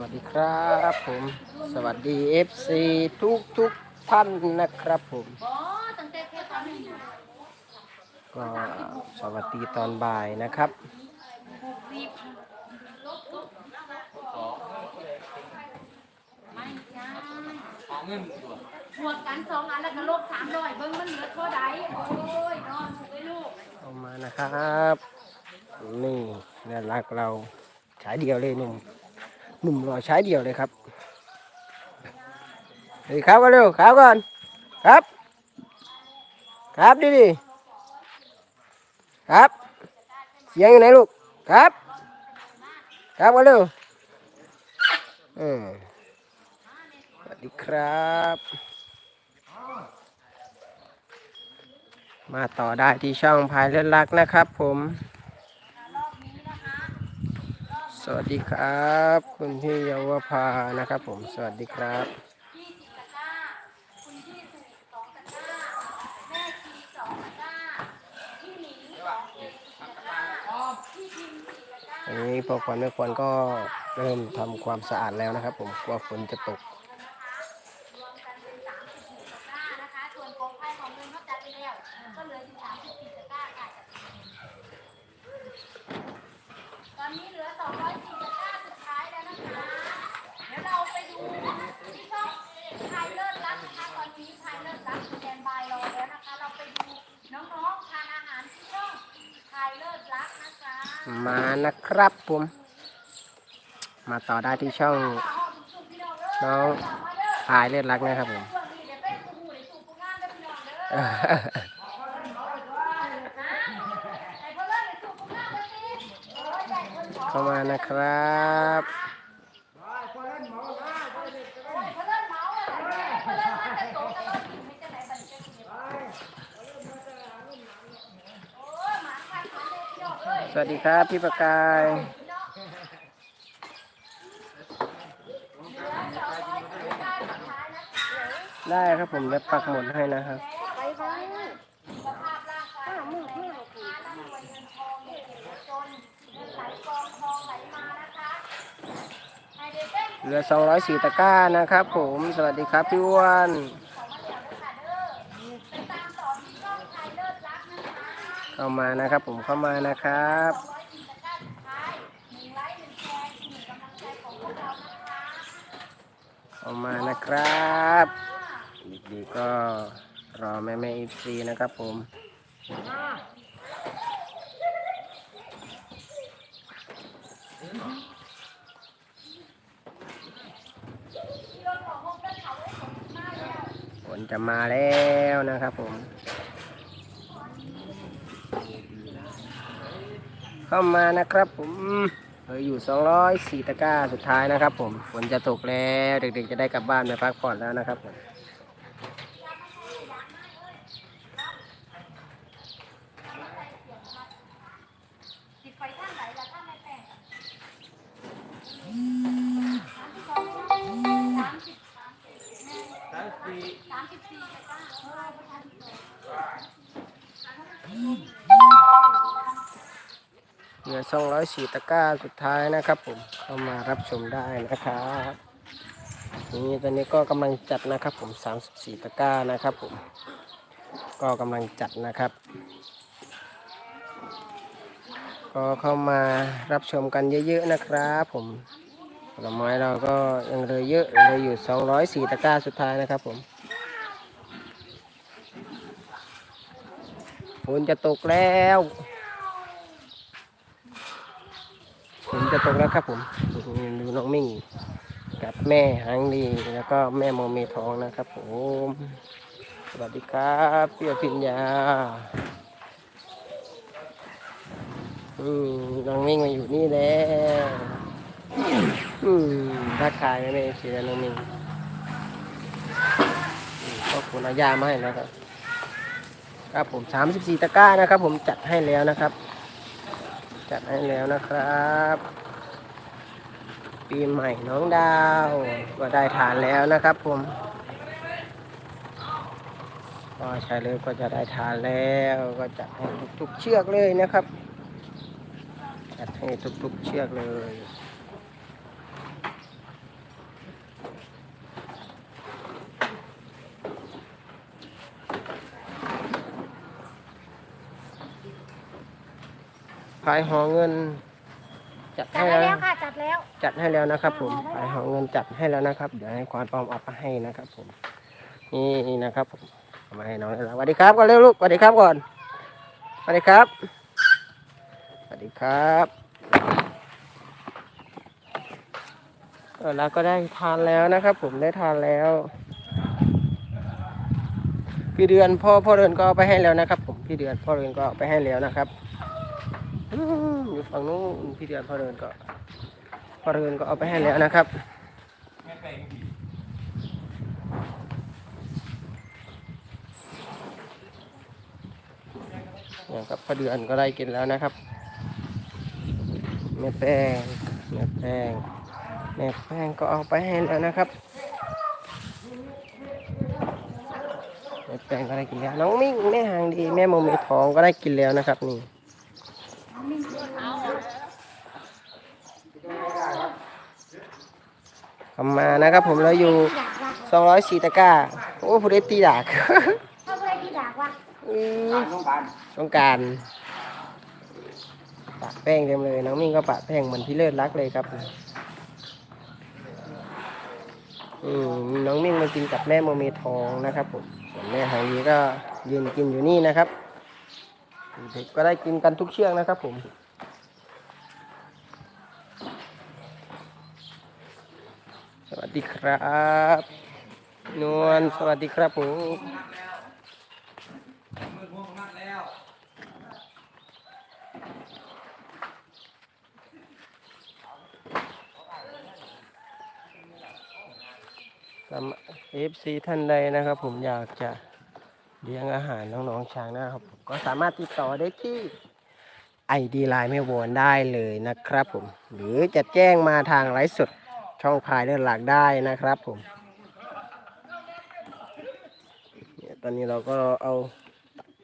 วัสดีครับผม สวัสดี FC ทุกทุกๆท่านนะครับผมอ๋อตั้งแต่แค่ตอนนี้ก็สวัสดีตอนบ่ายนะครับไม่ใช่บวกกันสองอันแล้วก็ลบสามร้อยเบิ้งมันเหลือเท่าใดโอ้ยนอนถูกไหมลูกเข้ามานะครับ นี่น่ารักเราใช้เดียวเลยหนุ่ม หนุ่มรอใช้เดียวเลยครับเฮ้ยครับกันเร็วครับก่อนครับ ครับดิดิครับ เสียงอยู่ไหนลูกครับ ครับกันเร็วเออสวัสดีครับ มาต่อได้ที่ช่องพายเลือดรักนะครับผม สวัสดีครับ คุณพี่เยาวภานะครับผมสวัสดีครับพี่สิบตะกร้าคุณพี่สุสองตะกร้าแม่ชีสองตะกร้าพี่หนิงสองเองสี่ตะกร้าพี่พิมพ์สี่ตะกร้าอันนี้พวกควันแม่ควันก็เริ่มทำความสะอาดแล้วนะครับ ผมกลัวฝนจะตก รวมกันเป็นสามสิบสี่ตะกร้านะคะ ส่วนกองไฟของเงินเขาจัดไปแล้ว ก็เหลืออยู่สามสิบสี่ตะกร้าค่ะตอนนี้เหลือสองร้อยสี่ตะกร้าสุดท้ายแล้วนะคะ เดี๋ยวเราไปดูที่ช่องไทยเลิศรักนะคะ ตอนนี้ไทยเลิศรักสแตนบายรอแล้วนะคะ เราไปดูน้องๆทานอาหารที่ช่องไทยเลิศรักนะคะ มานะครับผม มาต่อได้ที่ช่องน้องพายเลือดรักนะครับผมเข้ามานะครับ สวัสดีครับพี่ประกาย ได้ครับผมจะปักหมุดให้นะครับ ไปบ้างสภาพร่างกายมือเพื่อหาร่ำรวยเงินทองอย่าเก็บไว้จนเงินไหลกองทองไหลมานะคะให้เด็กเต้นเหลือ204ตะกร้านะครับผม สวัสดีครับพี่อ้วน เข้ามานะครับ ผมเข้ามานะครับเข้ามานะครับดีๆก็รอแม่แม่อีซีนะครับผมฝนจะมาแล้วนะครับผม เข้ามานะครับผมเอออยู่ 204 ตะกร้าสุดท้ายนะครับผมฝนจะตกแล้ว เด็กๆจะได้กลับบ้านไปพักผ่อนแล้วนะครับผม ลือ204ตะกร้าสุดท้ายนะครับ ผมเข้ามารับชมได้นะครับนี่ตอนนี้ก็กำลังจัดนะครับ ผม 34ตะกร้านะครับ ผม ก็กำลังจัดนะครับ ก็เข้ามารับชมกันเยอะๆนะครับ ผมผลไม้เราก็ยังเหลยเยอะเหลยอยู่ 204ตะกร้าสุดท้ายนะครับ ผมฝนจะตกแล้ว ฝนจะตกแล้วครับผมดูน้องมิ่งกับแม่หางดีแล้วก็แม่โมเมทองนะครับผมสวัสดีครับพี่อภิญญาอืมน้องมิ่งมาอยู่นี่แล้วอืมทักทายไม่ไม่เสียน้องมิ่งก็คุณอาญามาให้แล้วครับ ครับผมสามสิบสี่ตะกร้านะครับ ผมจัดให้แล้วนะครับ จัดให้แล้วนะครับ ปีใหม่น้องดาว ก็ได้ทานแล้วนะครับผมก็ใช้เลยก็จะได้ทานแล้วก็จัดให้ทุกๆเชือกเลยนะครับ จัดให้ทุกๆเชือกเลยายหอเงิน จัดจัดให้ให้แล้วแล้วค่ะจัดแล้ว จัดให้แล้วนะครับผมพายหอเงินจัดให้แล้วนะครับ เดี๋ยวให้ควานปลอมเอาไปให้นะครับ ผม นี่นะครับผมเอามาให้น้องแล้วสวัสดีครับก่อนเร็วลูกสวัสดีครับก่อนสวัสดีครับสวัสดีครับเออแล้วก็ได้ทานแล้วนะครับ ผมได้ทานแล้ว พี่เดือนพ่อพ่อเดือนก็เอาไปให้แล้วนะครับ ผมพี่เดือนพ่อเดือนก็เอาไปให้แล้วนะครับ อยู่ฝั่งนู้นพี่เดือนพอเดือนก็พอเดือนก็เอาไปให้แล้วนะครับเนี่ยครับพอเดือนก็ได้กินแล้วนะครับแม่แป้งแม่แป้งแม่แป้งก็เอาไปให้แล้วนะครับแม่แป้งก็ได้กินแล้วน้องมิ่งแม่หางดีแม่โมเมทองก็ได้กินแล้วนะครับนี่ ทำมานะครับผมเราอยู่อยากว่ะ204ตะกร้า โอ้ผู้ได้ตีดากเข้าไปที่ดักว่ะอืมสงกรารปะแป้งเต็มเลย น้องมิ่งก็ปะแป้งเหมือนพี่เลิศรักเลยครับอืมน้องมิ่งมากินกับแม่โมเมทองนะครับผมส่วนแม่หางดีก็ยืนกินอยู่นี่นะครับเด็กก็ได้กินกันทุกเชือกนะครับผมสวัส ดีครับนวลสวัสดีครับผมสำหรับเอฟซีท่านใดนะครับ ผมอยากจะเลี้ยงอาหารน้องๆช้างนะครับผมก็สามารถติดต่อได้ที่ไอดีไลน์แม่วอนได้เลยนะครับผม หรือจะแจ้งมาทางไลฟ์สด ช่องพายเดินหลักได้นะครับผมเนี่ยตอนนี้เราก็เอา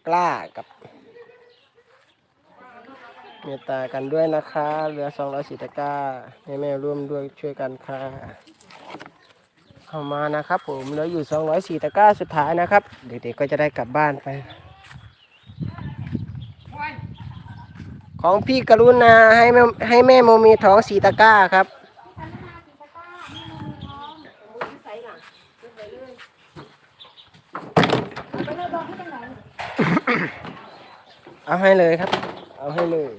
กล้ากับเมตตากันด้วยนะคะเหลือ2 0 0ตะกร้าให้แม่ร่วมด้วยช่วยกันค่ะเข้ามานะครับ ผมเหลืออยู่204ตะกร้าสุดท้ายนะครับ เด็กๆก็จะได้กลับบ้านไป ของพี่กรุณาให้แม่ให้แม่โมมีท้องสีตะกร้าครับ ไปเลยบอกให้จังไหน เอาให้เลยครับ เอาให้เลย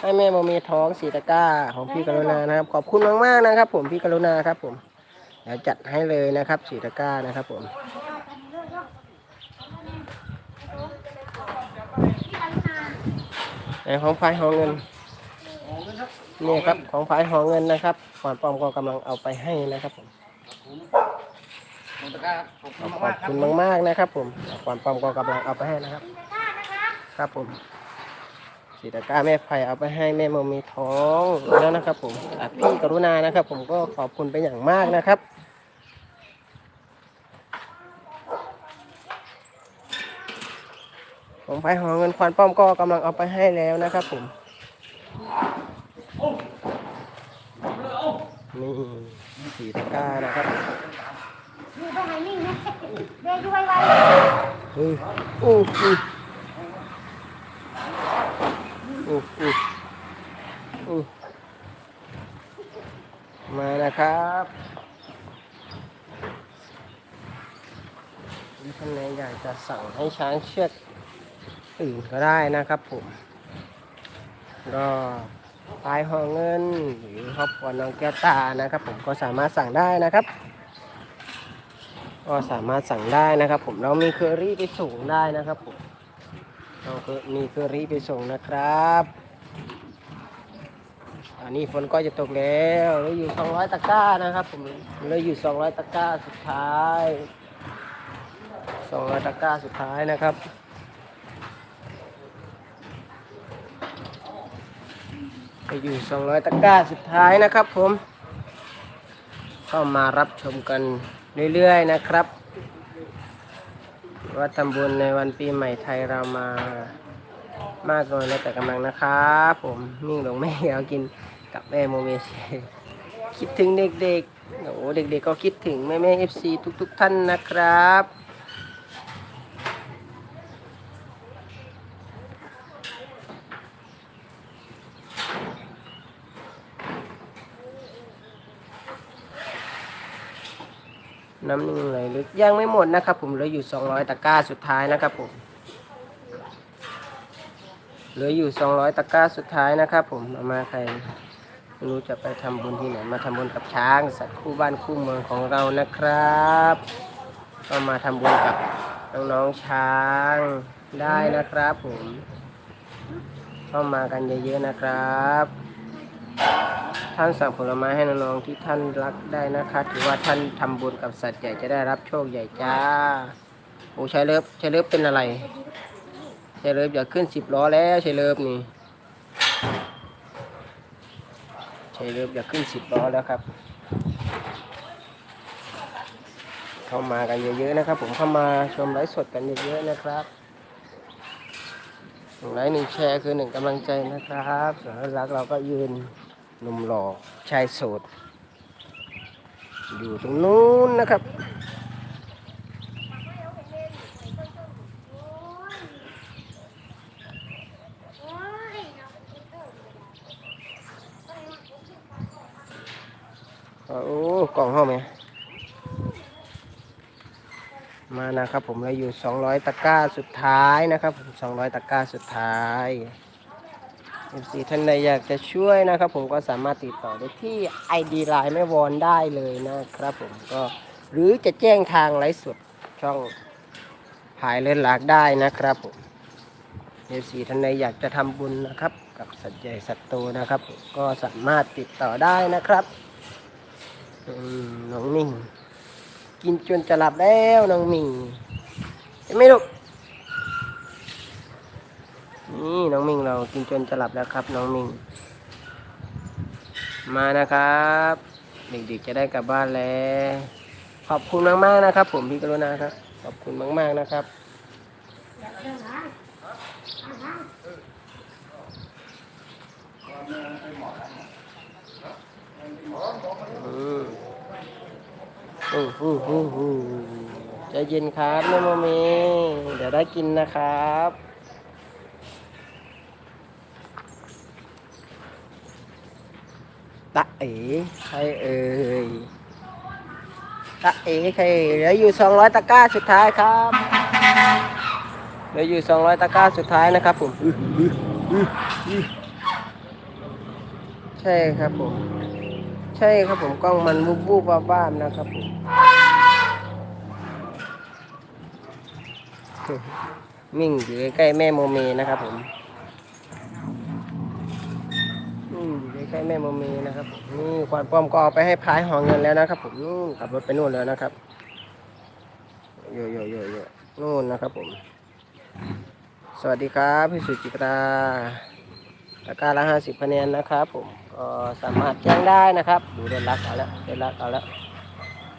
ให้แม่โมมีท้องสีตะกร้าของพี่กรุณานะครับ ขอบคุณมากๆนะครับ ผมพี่กรุณาครับ ผมเดี๋ยวจัดให้เลยนะครับสีตะกร้านะครับ ผมพี่กรุณาในของไฟหอเงินนี่ครับของไฟหอเงินนะครับก่อนปอมก็กำลังเอาไปให้นะครับผมขอบคุณมากๆนะครับ ผมก่อนปอมก็กำลังเอาไปให้นะครับพี่ตะกร้านะ คะครับผมสีตะกร้าแม่ไผ่เอาไปให้แม่โมมีท้องแล้วนะครับ ผมจากพี่กรุณานะครับ ผมก็ขอบคุณเป็นอย่างมากนะครับผมไผ่หอเงินควันป้อมก็กำลังเอาไปให้แล้วนะครับผมนี่สีตะกร้านะครับอยู่ตรงไหนนิ่งนะเบย์ด้วยไว้เฮ้ยอู้ อู้อู้อู้มานะครับท่านไหนอยากจะสั่งให้ช้างเชือกอื่นก็ได้นะครับผมก็ปลายหอเงินหรือครอบครัวน้องแก้วตานะครับ ผมก็สามารถสั่งได้นะครับ ก็สามารถสั่งได้นะครับ ผมเรามีเคอรี่ไปส่งได้นะครับผม เราก็มีเคอรี่ไปส่งนะครับ อันนี้ฝนก็จะตกแล้วเหลืออยู่ 200 ตะกร้านะครับผมเหลืออยู่ 200 ตะกร้าสุดท้าย 200 ตะกร้าสุดท้ายนะครับเหลืออยู่ 200 ตะกร้าสุดท้ายนะครับผม เข้ามารับชมกันเรื่อยๆนะครับ ว่าทำบุญในวันปีใหม่ไทยเรามามากน้อยแล้วแต่กำลังนะครับผมมิ่งหลงแม่เอากินกับแม่โมเมเชคิดถึงเด็กๆโอ้เด็กๆก็คิดถึงแม่แม่เอฟซีทุก ๆ ท่านนะครับ น้ำนิ่งไหลลึกยังไม่หมดนะครับ ผมเหลืออยู่ 200 ตะกร้าสุดท้ายนะครับผมเหลืออยู่ 200 ตะกร้าสุดท้ายนะครับผมเอามาใครไม่รู้จะไปทำบุญที่ไหนมาทำบุญกับช้าง สัตว์คู่บ้านคู่เมืองของเรานะครับ ก็มาทำบุญกับน้องๆช้างได้นะครับผมเข้ามากันเยอะๆนะครับ ท่านสั่งผลไม้ให้น้องๆที่ท่านรักได้นะคะ ถือว่าท่านทำบุญกับสัตว์ใหญ่จะได้รับโชคใหญ่จ้าโอ้ชายเลิฟชายเลิฟเป็นอะไรชายเลิฟอยากขึ้นสิบล้อแล้วชายเลิฟนี่ชายเลิฟอยากขึ้นสิบล้อแล้วครับ เข้ามากันเยอะๆนะครับ ผมเข้ามาชมไลฟ์สดกันเยอะๆนะครับหนึ่งไลค์หนึ่งแชร์คือหนึ่งกำลังใจนะครับส่วนรักเราก็ยืน นุ่มหล่อชายโสด อยู่ตรงนู้นนะครับ โอ้กล่องห้องไหมมานะครับผมเราอยู่ 200 ตะกร้าสุดท้ายนะครับผม200 ตะกร้าสุดท้าย เอท่านใดอยากจะช่วยนะครับ ผมก็สามารถติดต่อได้ที่ ID ไลน์แม่วอนได้เลยนะครับผมก็หรือจะแจ้งทางไลฟ์สดช่องหายเล่นหลากได้นะครับผมเอท่านใดอยากจะทำบุญนะครับ กับสัตว์ใหญ่สัตว์โตนะครับผมก็สามารถติดต่อได้นะครับน้องมิ่ง กินจนจะหลับแล้วน้องมิ่งไหมลูก นี่น้องมิงเรากินจนจะหลับแล้วครับน้องมิง มานะครับ เด็กๆจะได้กลับบ้านแล้ว ขอบคุณมากๆนะครับ ผมพี่กรุณาครับ ขอบคุณมาก ๆนะครับอืมอู้หูหูหูใจเย็นครับแม่โมเมเดี๋ยวได้กินนะครับ ตะเอ๋ใครเอ่ยตะเอ๋ใครเหลืออยู่สองร้อยตะกร้าสุดท้ายครับเหลืออยู่สองร้อยตะกร้าสุดท้ายนะครับผมใช่ครับผม ใช่ครับผมกล้องมันบูบบูบ้าบ้ามนะครับผมมิ่งอยู่ใกล้แม่โมเมนะครับผม แม่โมเมนะครับนี่ควันป้อมก็เอาไปให้พายหอเงินแล้วนะครับ ผมนู่นขับรถไปนู่นแล้วนะครับโยโยโยโยนู่นนะครับ ผม สวัสดีครับพี่สุจิตราตะกร้าละห้าสิบคะแนนนะครับ ผมก็สามารถแจ้งได้นะครับ ดูเดนรักเอาแล้วเดนรักเอาแล้ว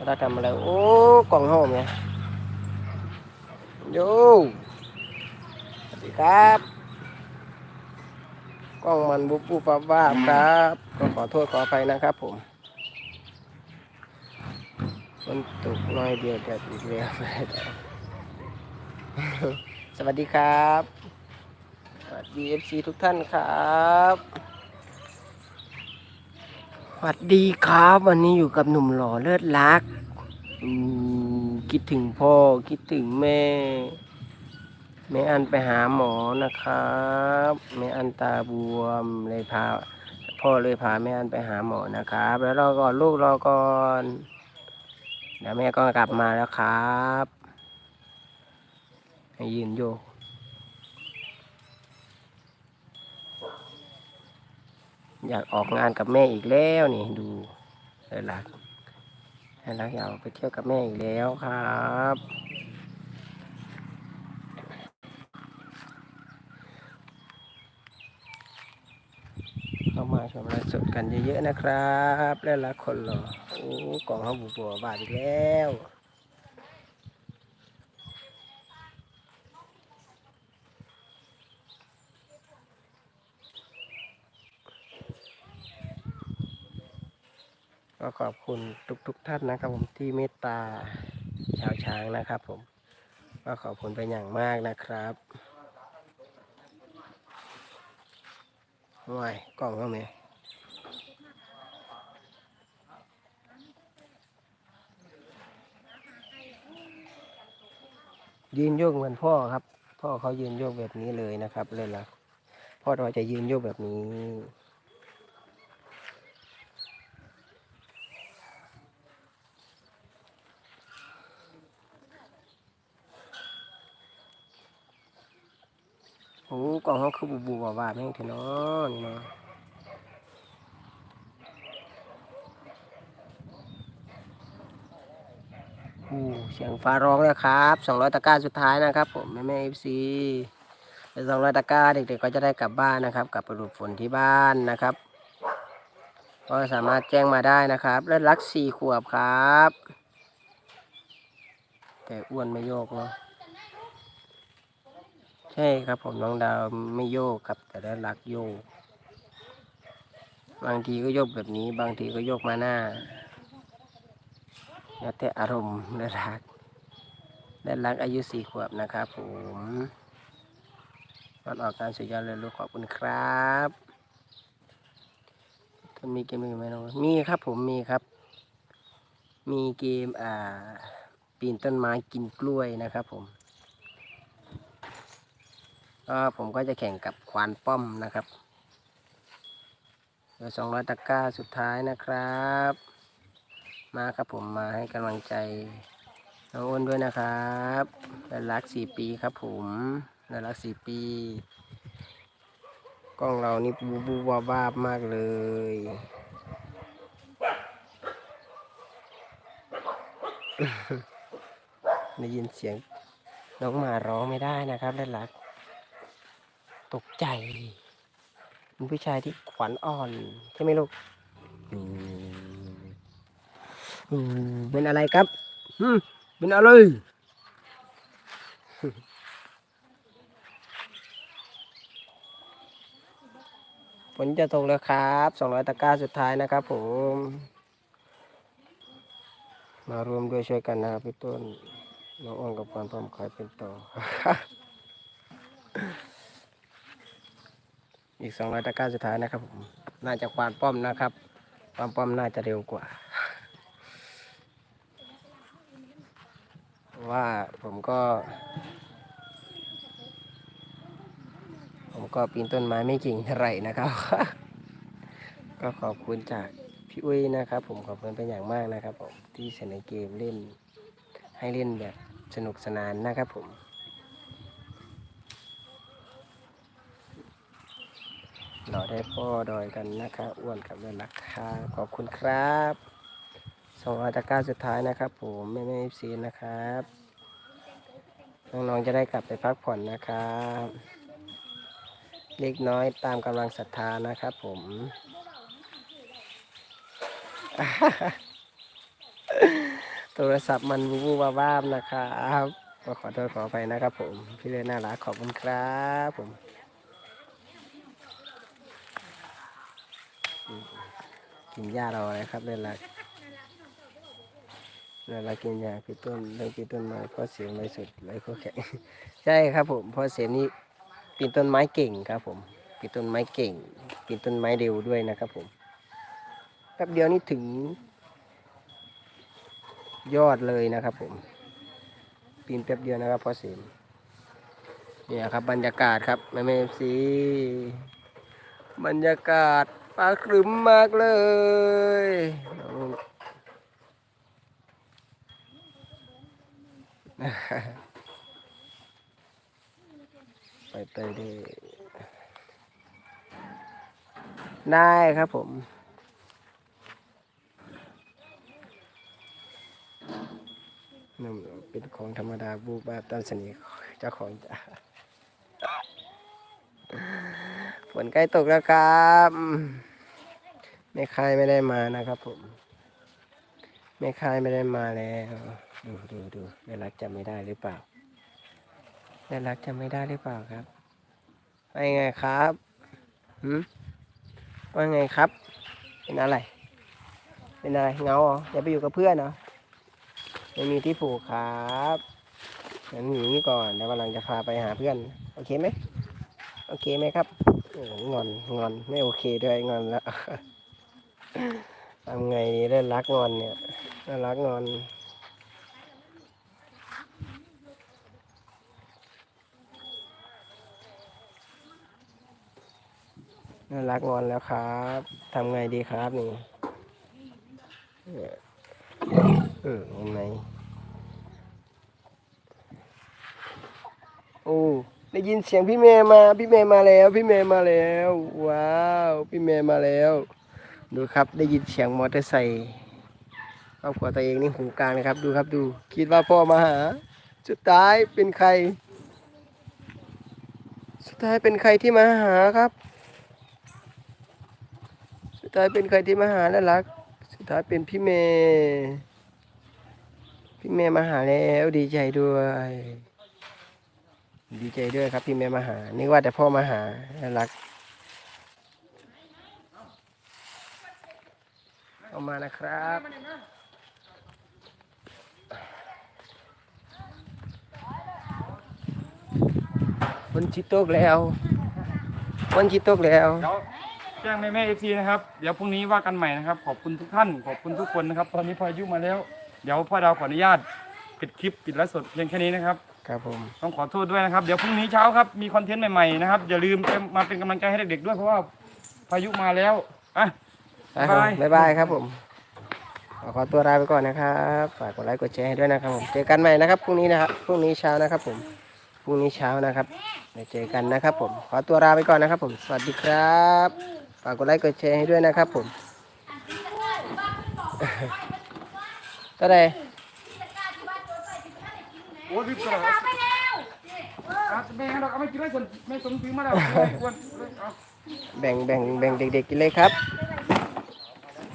เราทำอะไรโอ้กล่องห้องเนี่ยโยสวัสดีครับ กล้องมันบุบบุบบ้าบ้าบครับ ก็ขอโทษขออภัยนะครับผมมันตกน้อยเดียวจะอีกแล้วสวัสดีครับ สวัสดี FC ทุกท่านครับสวัสดีครับ วันนี้อยู่กับหนุ่มหล่อเลิศรักคิดถึงพ่อคิดถึงแม่ แม่อันไปหาหมอนะครับแม่อันตาบวมเลยพาพ่อเลยพาแม่อันไปหาหมอนะครับ แล้วรอก่อนลูกรอก่อนเดี๋ยวแม่ก็กลับมาแล้วครับให้ยืนโยกอยากออกงานกับแม่อีกแล้วนี่ดูเลยรักเลยรักอยากไปเที่ยวกับแม่อีกแล้วครับเข้ามา ชมไลฟ์สดกันเยอะๆนะครับแล้วรักคนหรอโอ้กล่องเขาบุบัวบาทอีกแล้วก็ขอบคุณทุกๆทท่านนะครับ ผมที่เมตตาชาวช้างนะครับ ผมก็ขอบคุณเป็นอย่างมากนะครับห่วยกล่องเขาไหม ยืนโยกเหมือนพ่อครับ พ่อเขายืนโยกแบบนี้เลยนะครับเลยล่ะพ่อเราจะยืนโยกแบบนี้ โอ้กล่องเขาคือบูบูบาบาแม่งเถอะเนาะนี่เนาะ เสียงฟ้าร้องแล้วครับสองร้อยตะกร้าสุดท้ายนะครับผมแม่แม่เอฟซีสองร้อยตะกร้าเด็กๆก็จะได้กลับบ้านนะครับกลับไปหลบฝนที่บ้านนะครับ ก็สามารถแจ้งมาได้นะครับ และรักสี่ขวบครับ แต่อ้วนไม่โยกเนาะใช่ครับผมน้องดาวไม่โยกครับ แต่ได้รักโยก บางทีก็โยกแบบนี้ บางทีก็โยกมาหน้า แล้วแต่อารมณ์ได้รักได้รักอายุสี่ขวบนะครับผมมันออกการสุดยอดเลยลูกขอบคุณครับถ้ามีเกมอื่นไหมน้องมีครับผมมีครับ มีเกมอ่าปีนต้นไม้กินกล้วยนะครับผมก็ผมก็จะแข่งกับควานป้อมนะครับเดี๋ยวสองร้อยตะกร้าสุดท้ายนะครับ มาครับผมมาให้กำลังใจน้องอ้นด้วยนะครับและรักสี่ปีครับผมและรักสี่ปี กล้องเรานี่บูบูบาบาบมากเลยได้ยินเสียงน้องหมาร้องไม่ได้นะครับและรัก ตกใจเป็นผู้ชายที่ขวัญอ่อน ใช่ไหมลูกอืม เป็นอะไรครับเป็นอะไรฝนจะตกแล้วครับสองร้อยตะกร้าสุดท้ายนะครับผม มารวมด้วยช่วยกันนะครับพี่ต้น น้องอ้นกับความพร้อมคอยเป็นต่อ อีกสองร้อยตะกร้าสุดท้ายนะครับผม น่าจะควานป้อมนะครับ ควานป้อมน่าจะเร็วกว่า เพราะ ว่าผมก็ ผมก็ปีนต้นไม้ไม่เก่งเท่าไหร่นะครับ ก็ขอบคุณจากพี่อุ้ยนะครับ ผมขอบคุณเป็นอย่างมากนะครับ ผมที่เสนอเกมเล่น ให้เล่นแบบสนุกสนานนะครับผมเราได้พ่อดอยกันนะครับอ้วนกับเวลักค่ะขอบคุณครับ สองร้อยตะกร้าสุดท้ายนะครับ ผมแม่แม่เอฟซีนะครับน้องๆจะได้กลับไปพักผ่อนนะครับเล็กน้อยตามกำลังศรัทธานะครับ ผมโทรศัพท์มันวูบวาบนะครับก็ขอโทษขออภัยนะครับ ผมพี่เลน่ารักขอบคุณครับผมกินหญ้าเราเลยครับเล่นละ เล่นละกินหญ้าพี่ต้นเล่นพี่ต้นไม้เพราะเสียงไม่สุดเลยก็แข็งใช่ครับผมเพราะเสียงนี้ปีนต้นไม้เก่งครับผมปีนต้นไม้เก่งปีนต้นไม้เร็วด้วยนะครับผมแป๊บเดียวนี่ถึง ยอดเลยนะครับผมปีนแป๊บเดียวนะครับเพราะเสียงเนี่ยครับบรรยากาศครับแม่แม่ซีบรรยากาศฟ้าครึ้มมากเลย ไปไปได้ได้ครับผม นั่นเป็นของธรรมดาบูบาตามสนิทเจ้าของจ้ะฝนใกล้ตกแล้วครับแม่คายไม่ได้มานะครับผม ม่คายไม่ได้มาแล้ว ดูดูดูแม่รักจำไม่ได้หรือเปล่าแม่รักจำไม่ได้หรือเปล่าครับว่าไงครับหืมว่าไงครับ เป็นอะไร เป็นอะไรเงาเหรออย่าไปอยู่กับเพื่อนเหรอไม่มีที่ผูกครับงั้นหนีก่อนแล้ววันหลังจะพาไปหาเพื่อน โอเคไหมโอเคไหมครับงอนงอนไม่โอเคด้วยงอนแล้วทำไงดีได้รักงอนเนี่ย น่ารักงอนน่ารักงอนแล้วครับทำไงดีครับนี่เออยังไงโอ้ได้ยินเสียงพี่เมย์มา พี่เมย์มาแล้ว พี่เมย์มาแล้ว ว้าว พี่เมย์มาแล้ว ดูครับ ได้ยินเสียงมอเตอร์ไซค์ รอบครัวตัวเองนี่หูกลางนะครับดูครับดู คิดว่าพ่อมาหา สุดท้ายเป็นใคร สุดท้ายเป็นใครที่มาหาครับ สุดท้ายเป็นใครที่มาหาแล้วรัก สุดท้ายเป็นพี่เมย์พี่เมย์มาหาแล้วดีใจด้วย ดีใจด้วยครับพี่เมย์มาหานึกว่าแต่พ่อมาหาแล้วรักเข้ามานะครับ นชิตกแล้วฝนชิตกแล้ว เดี๋ยวแจ้งแม่แม่เอฟซีนะครับ เดี๋ยวพรุ่งนี้ว่ากันใหม่นะครับ ขอบคุณทุกท่าน ขอบคุณทุกคนนะครับ ตอนนี้พายุมาแล้ว เดี๋ยวพ่อดาวขออนุญาตปิดคลิปปิดไลฟ์สดเพียงแค่นี้นะครับ ครับผม ต้องขอโทษด้วยนะครับ เดี๋ยวพรุ่งนี้เช้าครับ มีคอนเทนต์ใหม่ๆนะครับ อย่าลืมมาเป็นกำลังใจให้เด็กๆด้วยเพราะว่าพายุมาแล้ว อะครับผมบ๊ายบาย บ๊ายบายครับผมขอขอตัวลาไปก่อนนะครับ ฝากกดไลค์กดแชร์ให้ด้วยนะครับผม เจอกันใหม่นะครับพรุ่งนี้นะครับ พรุ่งนี้เช้านะครับผม พรุ่งนี้เช้านะครับเดี๋ยวเจอกันนะครับผม ขอตัวลาไปก่อนนะครับผม สวัสดีครับ ฝากกดไลค์กดแชร์ให้ด้วยนะครับผมเท่าไหรโอ้ยพี่กระไปแล้วอะแม่เราเอาไม่กินไม่สนไม่สนซื้อมาแล้วควรเอาแบ่งแบ่งแบ่งเด็กๆกินเลยครับ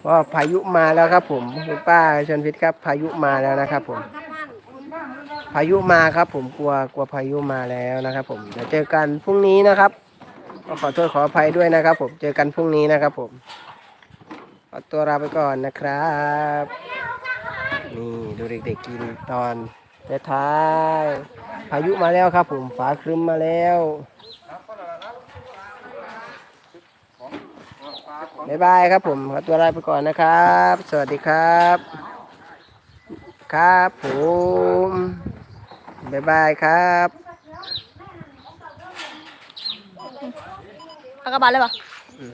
เพราะว่าพายุมาแล้วครับผมคุณป้าชนพิษครับ พายุมาแล้วนะครับผม พายุมาครับ ผมกลัวกลัวพายุมาแล้วนะครับ ผมเดี๋ยวเจอกันพรุ่งนี้นะครับก็ขอโทษขออภัยด้วยนะครับ ผมเจอกันพรุ่งนี้นะครับ ผมขอตัวลาไปก่อนนะครับนี่ดูเด็กๆกินตอนท้ายพายุมาแล้วครับ ผมฟ้าครึ้มมาแล้วบ๊ายบายครับผมขอตัวลาไปก่อนนะครับ สวัสดีครับ ครับผม บ๊ายบายครับ เอากระบาดเลยปะ